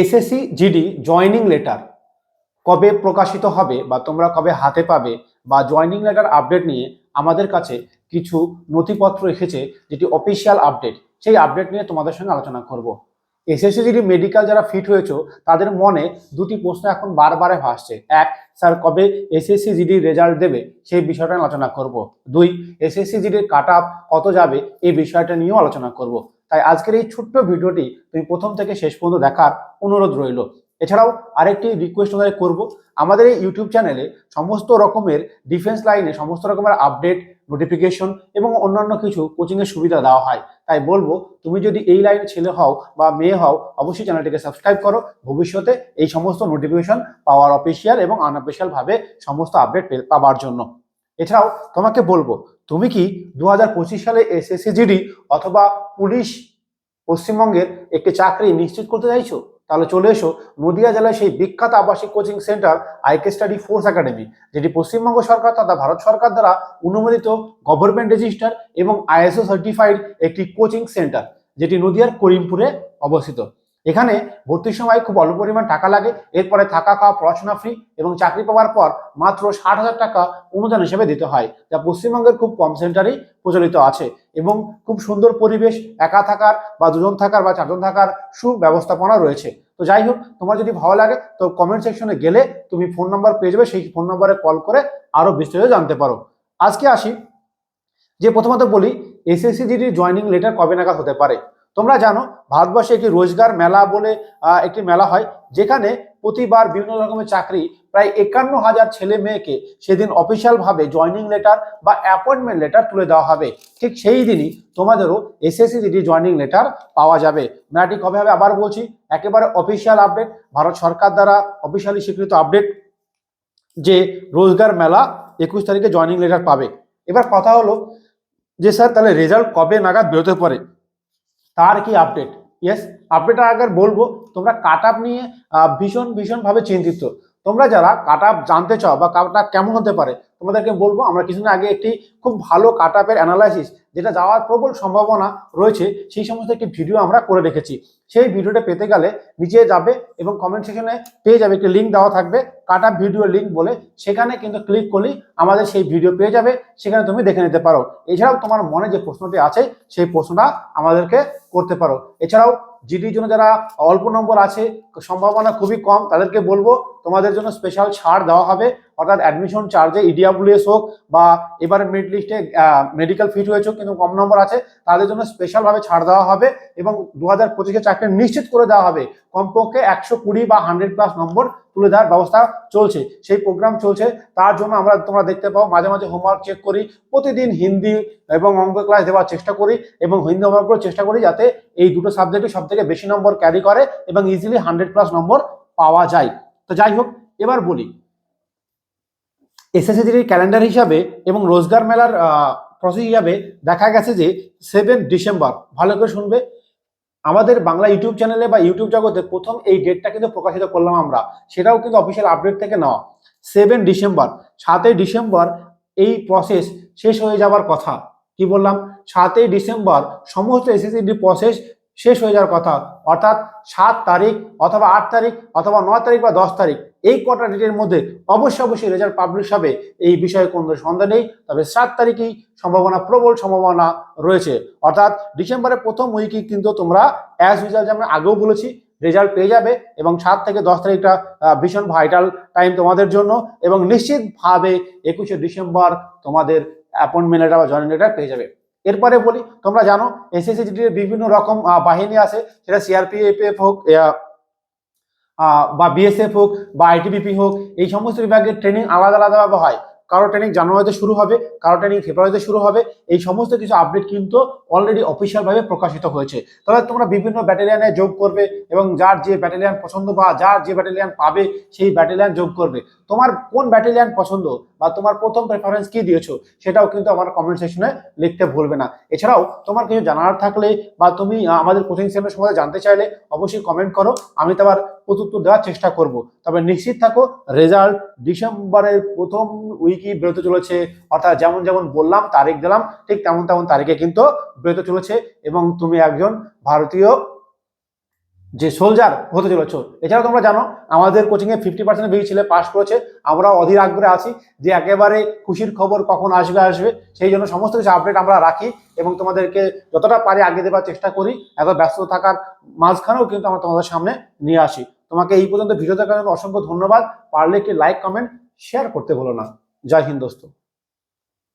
SSC GD joining letter কবে প্রকাশিত হবে বা তোমরা কবে হাতে পাবে বা জয়নিং লেটার আপডেট নিয়ে আমাদের কাছে কিছু নথিপত্র এসেছে যেটি অফিসিয়াল আপডেট সেই আপডেট নিয়ে তোমাদের সঙ্গে আলোচনা করব। এসএসসি জিডি মেডিকেল যারা ফিট হয়েছো, তাদের মনে দুটি প্রশ্ন এখন বারবারে ভাসছে। এক, স্যার কবে এসএসসি জিডির রেজাল্ট দেবে, সেই বিষয়টা আলোচনা করব। দুই এসএসসি জিডির কাট আপ কত যাবে, এই বিষয়টা নিয়েও আলোচনা করব। তাই আজকের এই ছোট্ট ভিডিওটি তুমি প্রথম থেকে শেষ পর্যন্ত দেখার অনুরোধ রইল। এছাড়াও আরেকটি রিকোয়েস্ট তোমাদের করব, আমাদের এই ইউটিউব চ্যানেলে সমস্ত রকমের ডিফেন্স লাইনে সমস্ত রকমের আপডেট নোটিফিকেশন এবং অন্যান্য কিছু কোচিংয়ের সুবিধা দেওয়া হয়। তাই বলব, তুমি যদি এই লাইনে ছেলে হও বা মেয়ে হও, অবশ্যই চ্যানেলটিকে সাবস্ক্রাইব করো। ভবিষ্যতে এই সমস্ত নোটিফিকেশন পাওয়ার অফিসিয়াল এবং আনঅফিসিয়াল ভাবে সমস্ত আপডেট পাওয়ার জন্য। এছাড়াও তোমাকে বলব, তুমি কি দু হাজার পঁচিশ সালে এসএসসি অথবা পুলিশ পশ্চিমবঙ্গের একটি চাকরি নিশ্চিত করতে চাইছো? তাহলে চলে এসো নদিয়া জেলায় সেই বিখ্যাত আবাসিক coaching centre I K study force academy, যেটি পশ্চিমবঙ্গ সরকার তথা ভারত সরকার দ্বারা অনুমোদিত গভর্নমেন্ট রেজিস্টার এবং আইএসও সার্টিফাইড একটি কোচিং সেন্টার, যেটি নদিয়ার করিমপুরে অবস্থিত। এখানে ভর্তির সময় খুব অল্প পরিমাণ টাকা লাগে, এরপরে থাকা খাওয়া, পড়াশোনা ফ্রি এবং চাকরি পাওয়ার পর মাত্র ষাট হাজার টাকা অনুদান হিসেবে দিতে হয়, যা পশ্চিমবঙ্গের খুব কম সেন্টারেই প্রচলিত আছে এবং খুব সুন্দর পরিবেশ, একা থাকার বা দুজন থাকার বা চারজন থাকার সুব্যবস্থাপনা রয়েছে। তো যাই হোক, তোমার যদি ভালো লাগে তো কমেন্ট সেকশনে গেলে তুমি ফোন নাম্বার পেয়ে যাবে, সেই ফোন নাম্বারে কল করে আরও বিস্তারিত জানতে পারো। আজকে আসি, যে প্রথমত বলি এসএসসি জিডির জয়নিং লেটার কবে নাগাদ হতে পারে? তোমরা জানো, ভারতবর্ষে একটি রোজগার মেলা বলে একটি মেলা হয়, যেখানে প্রতিবার বিভিন্ন রকমের চাকরি, প্রায় একান্ন হাজার ছেলে মেয়েকে সেদিন অফিসিয়াল ভাবে জয়নিং লেটার বা অ্যাপয়েন্টমেন্ট লেটার তুলে দেওয়া হবে। ঠিক সেই দিনই তোমাদেরও এসএসসি জিডি জয়নিং লেটার পাওয়া যাবে। মেলাটি কবে হবে আবার বলছি, একেবারে অফিসিয়াল আপডেট ভারত সরকার দ্বারা অফিসিয়ালি স্বীকৃত আপডেট যে রোজগার মেলা একুশ তারিখে জয়নিং লেটার পাবে। এবার কথা হলো যে, স্যার, তাহলে রেজাল্ট কবে নাগাদ বেরোতে পারে? তার কি আপডেট ইয়েস আপডেট আগে বলব, তোমরা কাট আপ নিয়ে ভীষণ, ভীষণভাবে চিন্তিত। তোমরা যারা কাট আপ জানতে চাও বা কাট আপ কেমন হতে পারে তোমাদেরকে বলব, আমরা কিছুদিন আগে একটি খুব ভালো কাট আপের অ্যানালাইসিস যেটা যাওয়ার প্রবল সম্ভাবনা রয়েছে, সেই সমস্ত একটি ভিডিও আমরা করে রেখেছি সেই ভিডিওটা পেতে গেলে নিচে যাবে এবং কমেন্ট সেকশনে পেয়ে যাবে, একটি লিঙ্ক দেওয়া থাকবে কাট আপ ভিডিও লিঙ্ক বলে। সেখানে কিন্তু ক্লিক করলেই আমাদের সেই ভিডিও পেয়ে যাবে, সেখানে তুমি দেখে নিতে পারো। এছাড়াও তোমার মনে যে প্রশ্নটি আছে, সেই প্রশ্নটা আমাদেরকে করতে পারো। এছাড়াও জিডির জন্য যারা অল্প নম্বর আছে, সম্ভাবনা খুবই কম। তাদেরকে বলব, তোমাদের জন্য স্পেশাল ছাড় দেওয়া হবে। অর্থাৎ অ্যাডমিশন চার্জে ইডিডাব্লিউএস হোক বা এবারে মেরিট লিস্টে মেডিকেল ফিট হয়েছে কিন্তু কম নম্বর আছে, তাদের জন্য স্পেশালভাবে ছাড় দেওয়া হবে এবং দু হাজার পঁচিশে চাকরি নিশ্চিত করে দেওয়া হবে। কমপক্ষে একশো কুড়ি বা হান্ড্রেড প্লাস নম্বর তুলে দেওয়ার ব্যবস্থা চলছে। সেই প্রোগ্রাম চলছে। তার জন্য আমরা তোমরা দেখতে পাও, মাঝে মাঝে হোমওয়ার্ক চেক করি, প্রতিদিন হিন্দি এবং অঙ্ক ক্লাস দেওয়ার চেষ্টা করি এবং হিন্দি হোমওয়ার্কগুলো চেষ্টা করি যাতে এই দুটো সাবজেক্টে সব থেকে বেশি নম্বর ক্যারি করে এবং ইজিলি হান্ড্রেড প্লাস নম্বর পাওয়া যায়। তো যাই হোক, এবার বলি। এসএসসির ক্যালেন্ডার হিসাবে এবং রোজগার মেলার প্রসেস হিসাবে দেখা গেছে যে সেভেন ডিসেম্বর ভালো করে শুনবে। আমাদের বাংলা ইউটিউব চ্যানেলে বা ইউটিউব জগতে প্রথম এই ডেটটা কিন্তু প্রকাশিত করলাম আমরা। সেটাও কিন্তু অফিসিয়াল আপডেট থেকে নেওয়া। সেভেন ডিসেম্বর সাতই ডিসেম্বর এই প্রসেস শেষ হয়ে যাওয়ার কথা। কি বললাম? সাতই ডিসেম্বর সমস্ত এসএসসি প্রসেস শেষ হয়ে যাওয়ার কথা। অর্থাৎ সাত তারিখ অথবা আট তারিখ অথবা নয় তারিখ বা দশ তারিখ এই কটা ডেটের মধ্যে অবশ্যই অবশ্যই রেজাল্ট পাবলিশ হবে, এই বিষয়ে কোনো সন্দেহ নেই। তবে সাত তারিখেই সম্ভাবনা, প্রবল সম্ভাবনা রয়েছে। অর্থাৎ ডিসেম্বরের প্রথম উইকে কিন্তু তোমরা অ্যাজ ইউজাল যেমন আগেও বলেছি রেজাল্ট পেয়ে যাবে এবং সাত থেকে দশ তারিখটা ভীষণ ভাইটাল টাইম তোমাদের জন্য এবং নিশ্চিতভাবে একুশে ডিসেম্বর তোমাদের অ্যাপয়েন্টমেন্ট বা জয়েন লেটার পেয়ে যাবে। এরপরে বলি, তোমরা জানো এসএসসি বিভিন্ন রকম বাহিনী আছে, সেটা সিআরপিএফ হোক বা বিএসএফ হোক বা আইটিবিপি হোক, এই সমস্ত বিভাগের ট্রেনিং আলাদা আলাদাভাবে হয়। কারও ট্রেনিং জানুয়ারিতে শুরু হবে, কারও ট্রেনিং ফেব্রুয়ারিতে শুরু হবে, এই সমস্ত কিছু আপডেট কিন্তু অলরেডি অফিসিয়ালভাবে প্রকাশিত হয়েছে। তবে তোমরা বিভিন্ন ব্যাটালিয়ানে যোগ করবে এবং যার যে ব্যাটালিয়ান পছন্দ বা যার যে ব্যাটালিয়ান পাবে, সেই ব্যাটালিয়ান যোগ করবে। তোমার কোন ব্যাটালিয়ান পছন্দ বা তোমার প্রথম প্রেফারেন্স কি দিয়েছ, সেটাও কিন্তু আমার কমেন্ট সেকশনে লিখতে ভুলবে না। এছাড়াও তোমার কিছু জানার থাকলে বা তুমি আমাদের কোচিং সেন্টার সম্বন্ধে জানতে চাইলে অবশ্যই কমেন্ট করো, আমি তোমার প্রত্যুত্তর দেওয়ার চেষ্টা করব। তবে নিশ্চিত থাকো রেজাল্ট ডিসেম্বরের প্রথম উইকই বেরোতে চলেছে। অর্থাৎ যেমন যেমন বললাম, তারিখ দিলাম, ঠিক তেমন তেমন তারিখে কিন্তু বেরোতে চলেছে এবং তুমি একজন ভারতীয় যে সোলজার হতে চলেছ। এছাড়াও তোমরা জানো, আমাদের কোচিংয়ে ফিফটি পার্সেন্ট বেশি ছেলে পাস করেছে। আমরা অধীর আগ্রহে আছি যে একেবারে খুশির খবর কখন আসবে আসবে। সেই জন্য সমস্ত কিছু আপডেট আমরা রাখি এবং তোমাদেরকে যতটা পারি আগে দেওয়ার চেষ্টা করি। এত ব্যস্ত থাকার মাঝখানেও কিন্তু আমরা তোমাদের সামনে নিয়ে আসি। তোমাকে এই পর্যন্ত ভিডিও দেখার জন্য অসংখ্য ধন্যবাদ। পারলে একটি লাইক কমেন্ট শেয়ার করতে ভুলো না। জয় হিন্দ দোস্ত।